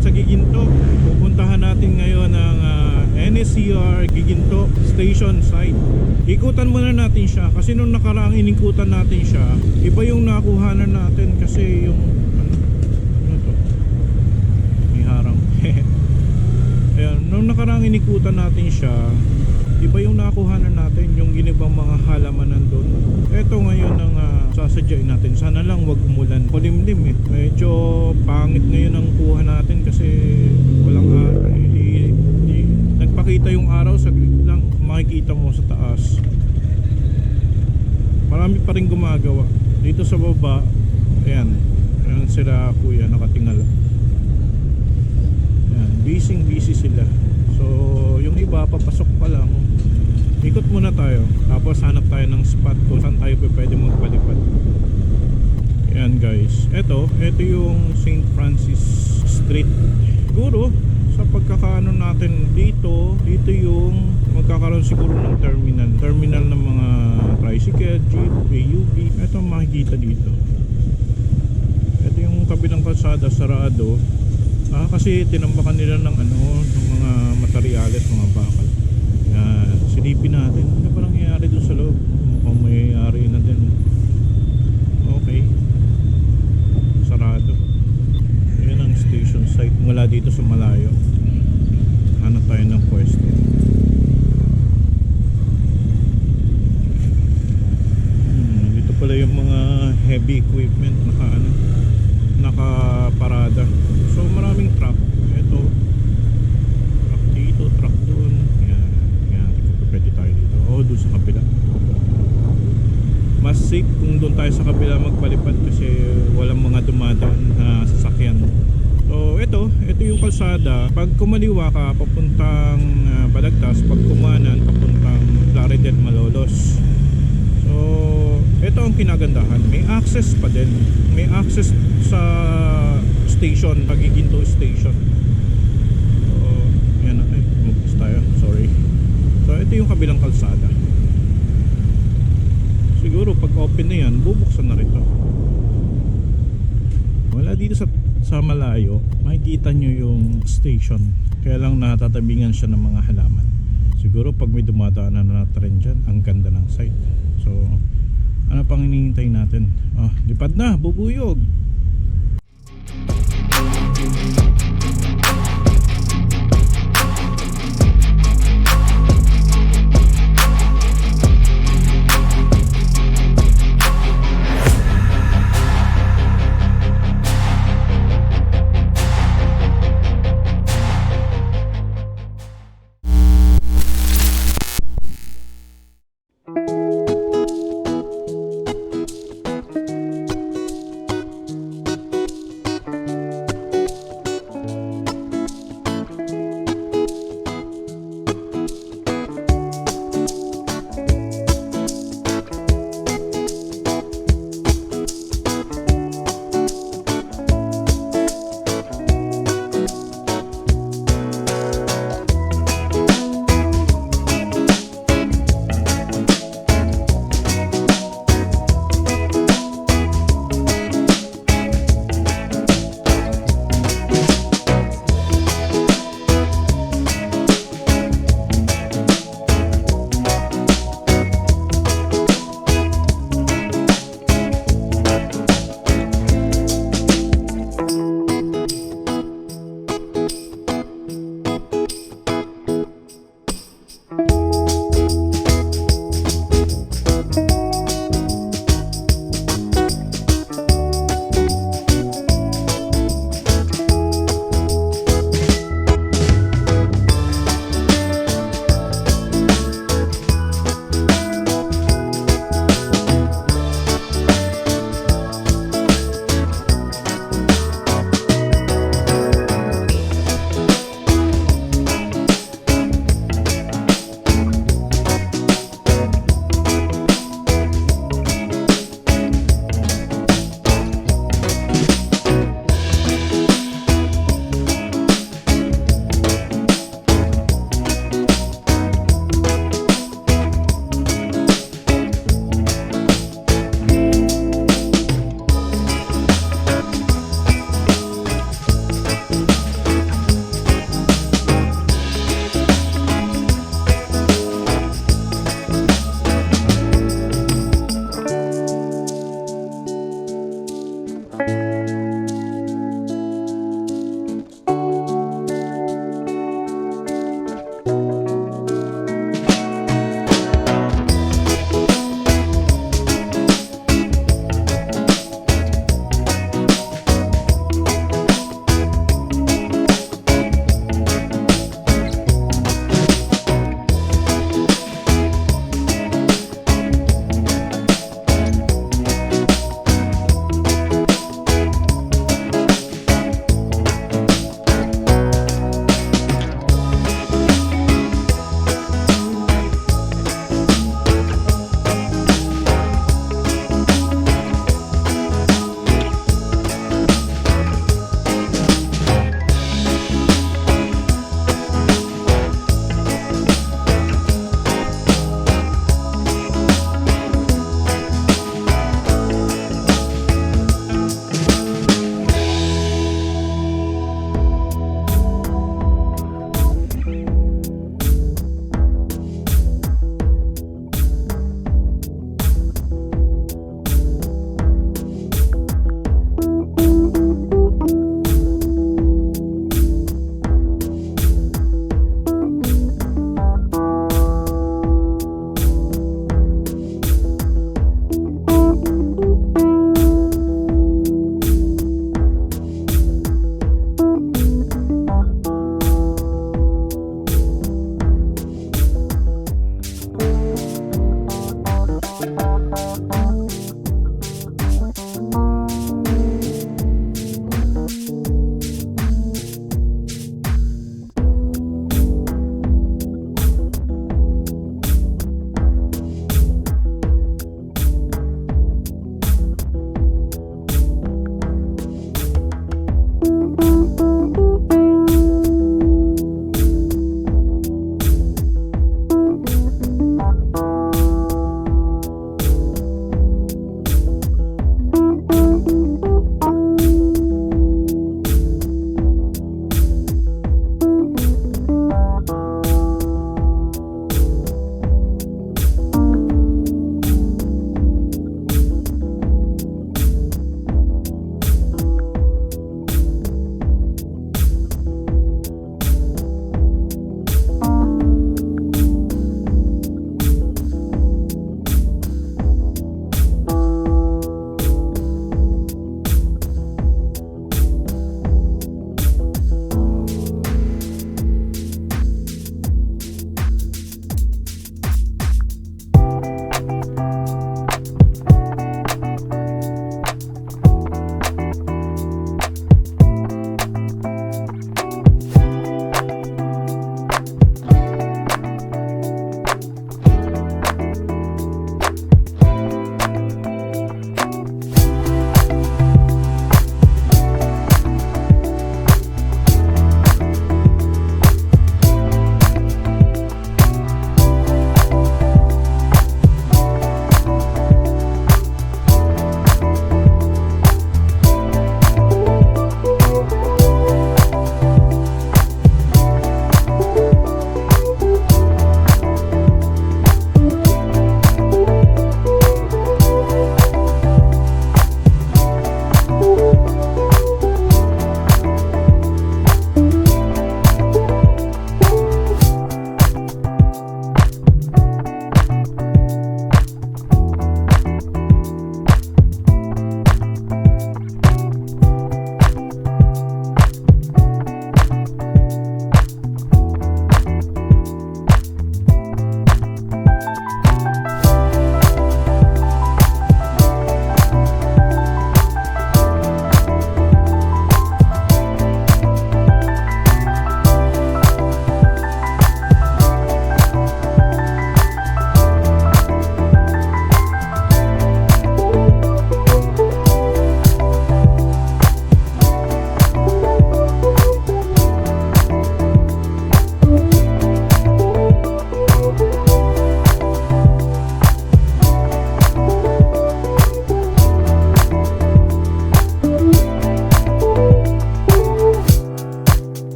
sa Giginto. Pupuntahan natin ngayon ang ah, NSCR Giginto Station site. Ikutan muna natin siya kasi nung nakaraang inikutan natin siya, iba yung nakuhanan natin kasi yung ano, ano to? May harang. Ayan, nung nakaraang inikutan natin siya, iba yung nakuhanan natin yung ginibang mga halaman nandun. Ito ngayon ang uh, sasadyain natin. Sana lang wag umulan. Kulimlim eh. Medyo pangit ngayon ang kuha natin kasi walang araw. Hindi, nagpakita yung araw saglit lang. Makikita mo sa taas. Marami pa rin gumagawa. Dito sa baba, ayan. Ayan sila kuya nakatingala. Ayan, busy busy sila. So, yung iba papasok pa lang. Ikot muna tayo. Tapos hanap tayo ng spot kung saan tayo pwede magpalipad. Ayan guys. Ito, ito yung St. Francis Street. Siguro, sa pagkakaano natin dito, dito yung magkakaroon siguro ng terminal. Terminal ng mga tricycle, jeep, AUV. Ang makikita dito. Ito yung kabilang kalsada, sarado. Ah, kasi tinambakan nila ng ano, ng mga materyales, mga bakal. Yan, silipin natin. Ano pa nangyayari doon sa loob? Mukhang mayayari na din. Okay. Sarado. Yan ang station site mula dito sa malayo. Hanap tayo ng pwesto. Hmm, dito pala yung mga heavy equipment naka ano, nakaparada. So maraming truck. Ito, truck dito, truck doon. Yan, yan. Hindi ko pwede tayo dito. Oh, doon sa kabila. Mas safe kung doon tayo sa kabila magpalipad kasi walang mga dumadaan na sasakyan. So ito, ito yung kalsada. Pag kumaliwa ka papuntang ah, Balagtas, pag kumanan papuntang Claridel Malolos. So ito ang kinagandahan. May access pa din. May access sa station, Pagiginto Station. So yan na. Ay, tayo. Sorry. So ito yung kabilang kalsada. Siguro pag open na yan, bubuksan na rin to. Wala dito sa sa malayo, makikita nyo yung station. Kaya lang natatabingan siya ng mga halaman. Siguro pag may dumadaanan na trend dyan, ang ganda ng site. So, ano pang hinihintay natin? Ah, lipad na, bubuyog.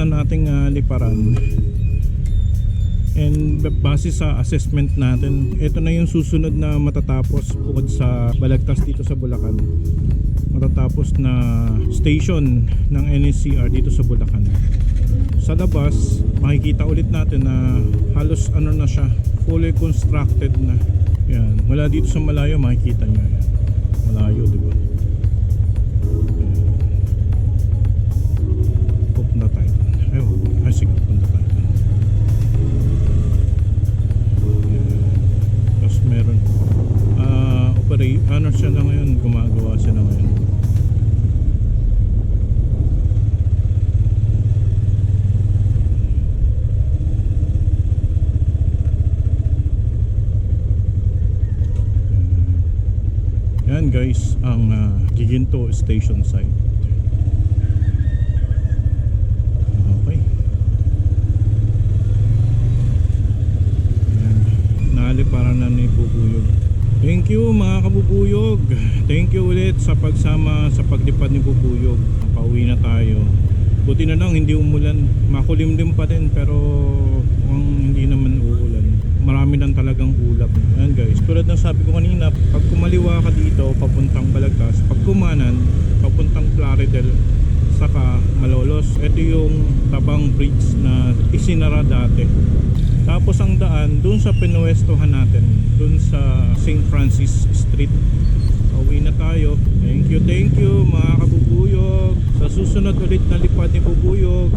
Na nating ah, liparan. And base sa assessment natin, ito na yung susunod na matatapos bukod sa Balagtas dito sa Bulacan. Matatapos na station ng NSCR dito sa Bulacan. Sa labas, makikita ulit natin na halos ano na siya, fully constructed na. Yan, mula dito sa malayo makikita nyo yan. Malayo, di sige, pupunta tayo doon. Ayan. Tapos meron, ah, operate, ano siya na ngayon, gumagawa siya na ngayon. Yan guys, ang ah, Giginto Station site. Okay. Yan. Naliparan na ni Bubuyog. Thank you mga kabubuyog. Thank you ulit sa pagsama sa paglipad ni Bubuyog. Pauwi na tayo. Buti na lang hindi umulan. Makulimlim pa din pero mukhang hindi naman uulan. Marami lang talagang ulap. Ayan guys, tulad ng sabi ko kanina, pag kumaliwa ka dito papuntang Balagtas, pag kumanan papuntang Plaridel, saka Malolos, ito yung tabang bridge na isinara dati. Tapos ang daan dun sa pinuwestohan natin, dun sa St. Francis Street. Pauwi na tayo. Thank you, thank you mga kabubuyog. Sa susunod ulit na lipad ni Bubuyog.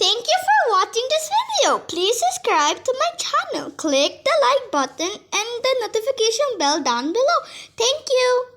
Thank you for watching this video. Please subscribe to my channel. Click the like button and the notification bell down below. Thank you.